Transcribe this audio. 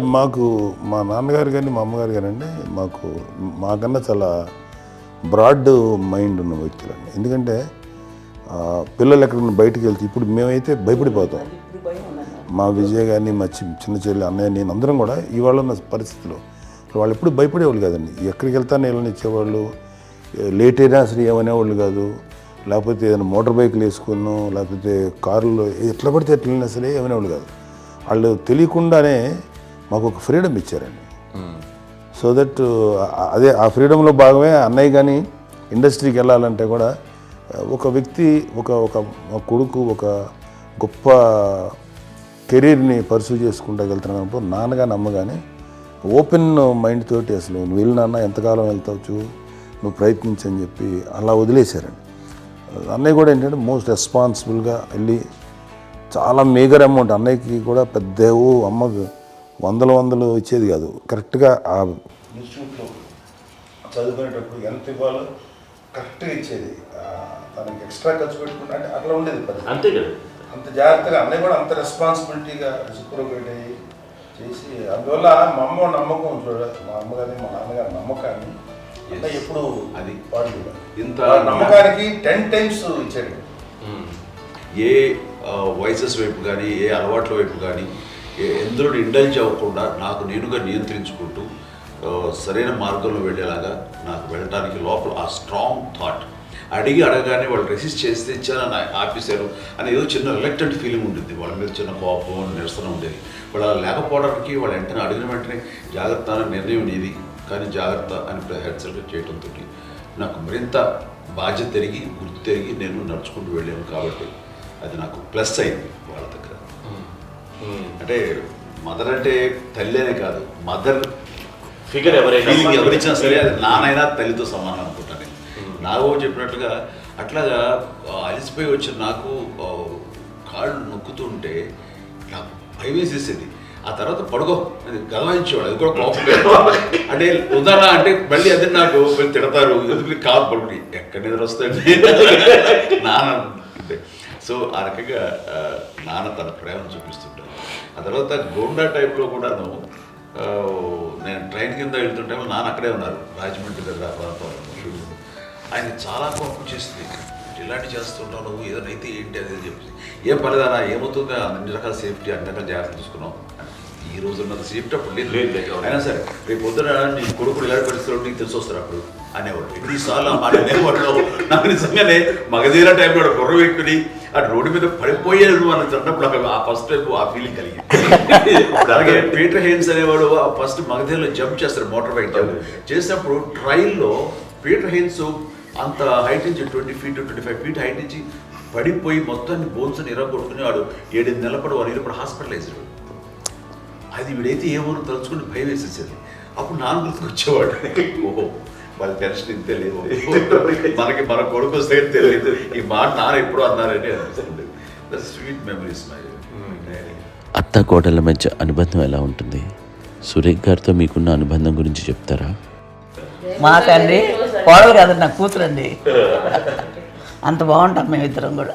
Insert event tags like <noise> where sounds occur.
మాకు మా నాన్నగారు కానీ మా అమ్మగారు కానీ అండి మాకు మాకన్నా చాలా బ్రాడ్ మైండ్ ఉన్న వ్యక్తులండి. ఎందుకంటే పిల్లలు ఎక్కడికైనా బయటికి వెళ్తే ఇప్పుడు మేమైతే భయపడిపోతాం. మా విజయ్ కానీ మా చి- చిన్న చెల్లి అన్నయ్య నేను అందరం కూడా ఇవాళ ఉన్న పరిస్థితిలో వాళ్ళు ఎప్పుడు భయపడేవాళ్ళు కాదండి. ఎక్కడికి వెళ్తానే వెళ్ళని ఇచ్చేవాళ్ళు లేట్ అయినా అసలు ఏమనేవాళ్ళు కాదు. లేకపోతే ఏదైనా మోటార్ బైక్లు వేసుకున్నాం లేకపోతే కారులో ఎట్లా పడితే ఎట్లా వెళ్ళినా సరే ఏమనేవాళ్ళు కాదు. వాళ్ళు తెలియకుండానే మాకు ఒక ఫ్రీడమ్ ఇచ్చారండి. సో దట్ అదే ఆ ఫ్రీడంలో భాగమే అన్నయ్య కానీ ఇండస్ట్రీకి వెళ్ళాలంటే కూడా ఒక వ్యక్తి ఒక ఒక కొడుకు ఒక గొప్ప కెరీర్ని పర్సూ చేసుకుంటూ వెళ్తున్నప్పుడు నాన్నగాని అమ్మగాని ఓపెన్ మైండ్ తోటి అసలు నువ్వు వెళ్ళి నాన్న ఎంతకాలం వెళ్తావచ్చు నువ్వు ప్రయత్నించని చెప్పి అలా వదిలేశారండి. అన్నయ్య కూడా ఏంటంటే మోస్ట్ రెస్పాన్సిబుల్గా వెళ్ళి చాలా మేగర్ అమౌంట్ అన్నయ్యకి కూడా పెద్ద ఓ అమ్మకు వందల వందలు ఇచ్చేది కాదు. కరెక్ట్గా ఆ ఇన్స్టిట్యూట్లో చదువుకునేటప్పుడు ఎంత ఇవ్వాలో కరెక్ట్గా ఇచ్చేది. ఆ, తనకి ఎక్స్ట్రా ఖర్చు పెట్టుకుంటే అంటే అట్లా ఉండేది పరిస్థితి అంతే కదా. అంత జాగ్రత్తగా అన్నయ్య కూడా అంత రెస్పాన్సిబిలిటీగా రెసిప్రోకేట్ అయ్యి చేసి అందువల్ల మా అమ్మ నమ్మకం చూడ మా అమ్మగారి మా నాన్నగారి నమ్మకాన్ని అన్నయ్య ఎప్పుడు అది. పాడు ఇంత నమ్మకానికి టెన్ టైమ్స్ ఇచ్చాడు. ఏ వయసెస్ వైపు కానీ ఏ అలవాట్ల వైపు కానీ ఎందులో ఇండల్జ్ అవ్వకుండా నాకు నేనుగా నియంత్రించుకుంటూ సరైన మార్గంలో వెళ్ళేలాగా నాకు వెళ్ళడానికి లోపల ఆ స్ట్రాంగ్ థాట్ అడిగి అడగగానే వాళ్ళు రెసిస్ట్ చేస్తే ఇచ్చానని ఆపేశారు అని ఏదో చిన్న రిలక్టెంట్ ఫీలింగ్ ఉంటుంది వాళ్ళ మీద చిన్న కోపం నిరసన ఉండేది. వాళ్ళు అలా లేకపోవడానికి వాళ్ళు వెంటనే అడిగిన వెంటనే జాగ్రత్త అనే నిర్ణయం నీది. కానీ జాగ్రత్త అని హెచ్చరిక చేయడంతో నాకు మరింత బాధ్యత తిరిగి గుర్తు తిరిగి నేను నడుచుకుంటూ వెళ్ళాను కాబట్టి అది నాకు ప్లస్ అయింది వాళ్ళ దగ్గర. అంటే మదర్ అంటే తల్లి అనే కాదు మదర్ ఫిగర్ ఎవరైనా ఫీలింగ్ ఎవరిచ్చినా సరే అది నానైనా తల్లితో సమానం అనుకుంటాను నేను. నాగో చెప్పినట్లుగా అట్లాగా అలసిపోయి వచ్చిన నాకు కాళ్ళు నొక్కుతుంటే నాకు భయం వేసేసేది. ఆ తర్వాత పడుకో అది గదవాయించేవాడు అది కూడా కోపం అంటే ఉదాహరణ అంటే మళ్ళీ అదే నాకు వీళ్ళు తిడతారు ఎందుకు కాదు పడుకుని ఎక్కడ నిద్ర వస్తుంది? <laughs> నాన్న అంటే సో ఆ రకంగా నాన్న తన ప్రేమను చూపిస్తుంటాను ఆ తర్వాత గోండా టైప్లో కూడాను నేను ట్రైన్ కింద వెళ్తుంటే నాన్న అక్కడే ఉన్నారు. రాజమండ్రి దగ్గర ప్రాంతంలో షూటింగ్. ఆయన చాలా కోపం చేస్తుంది ఇలాంటి చేస్తుంటావు నువ్వు ఏదైనా అయితే ఏంటి అది అని చెప్పి ఏం పర్లేదన్నా ఏమవుతుందో? అన్ని రకాల సేఫ్టీ అన్ని రకాల జాగ్రత్త తీసుకున్నావు. ఈ రోజు ఉన్నంత సేఫ్టీ అప్పుడు లేదు లేదు. అయినా సరే రేపు పొద్దున నీ కొడుకులు ఇలాంటి పరిస్థితుల్లో నీకు తెలిసి వస్తారు అప్పుడు? అనేవాడు. ఎన్నిసార్లు ఆ మాట అనేవాడు నాకు నిజంగానే మగధీర టైంలో గుర్ర వ్యక్తుని ఆ రోడ్డు మీద పడిపోయాడు అని అన్నప్పుడు నాకు ఆ ఫస్ట్ టైం ఆ ఫీలింగ్ కలిగింది. అలాగే పీటర్ హెయిన్స్ అనేవాడు ఆ ఫస్ట్ మగధీరలో జంప్ చేస్తారు మోటార్ బైక్ జంప్ చేసినప్పుడు ట్రైల్లో పీటర్ హెయిన్స్ అంత హైట్ నుంచి twenty feet twenty five feet height నుంచి పడిపోయి మొత్తాన్ని బోన్స్ ఇరగొట్టుకుని వాడు ఏడు నెలల పడు వాడు ఇప్పుడు హాస్పిటలైజ్డ్ అది వీడైతే ఏమో తలుచుకుని భయం వేసేసేది. అప్పుడు నాన్న గుర్తుకు వచ్చేవాడు. ఓహో వాళ్ళ టెన్షన్ ఇంతే లేదు మనకి మన కొడుకు వస్తే తెలియదు. ఈ మాట నాన్న ఎప్పుడు అన్నారని అనిపిస్తుంది స్వీట్ మెమరీస్ మై అత్త కోడళ్ళ మధ్య అనుబంధం ఎలా ఉంటుంది? సురేఖ్ గారితో మీకున్న అనుబంధం గురించి చెప్తారా? మా తండ్రి కోడలు కాదు నా కూతురండి. <laughs> అంత బాగుంటాం మేమిద్దరం కూడా.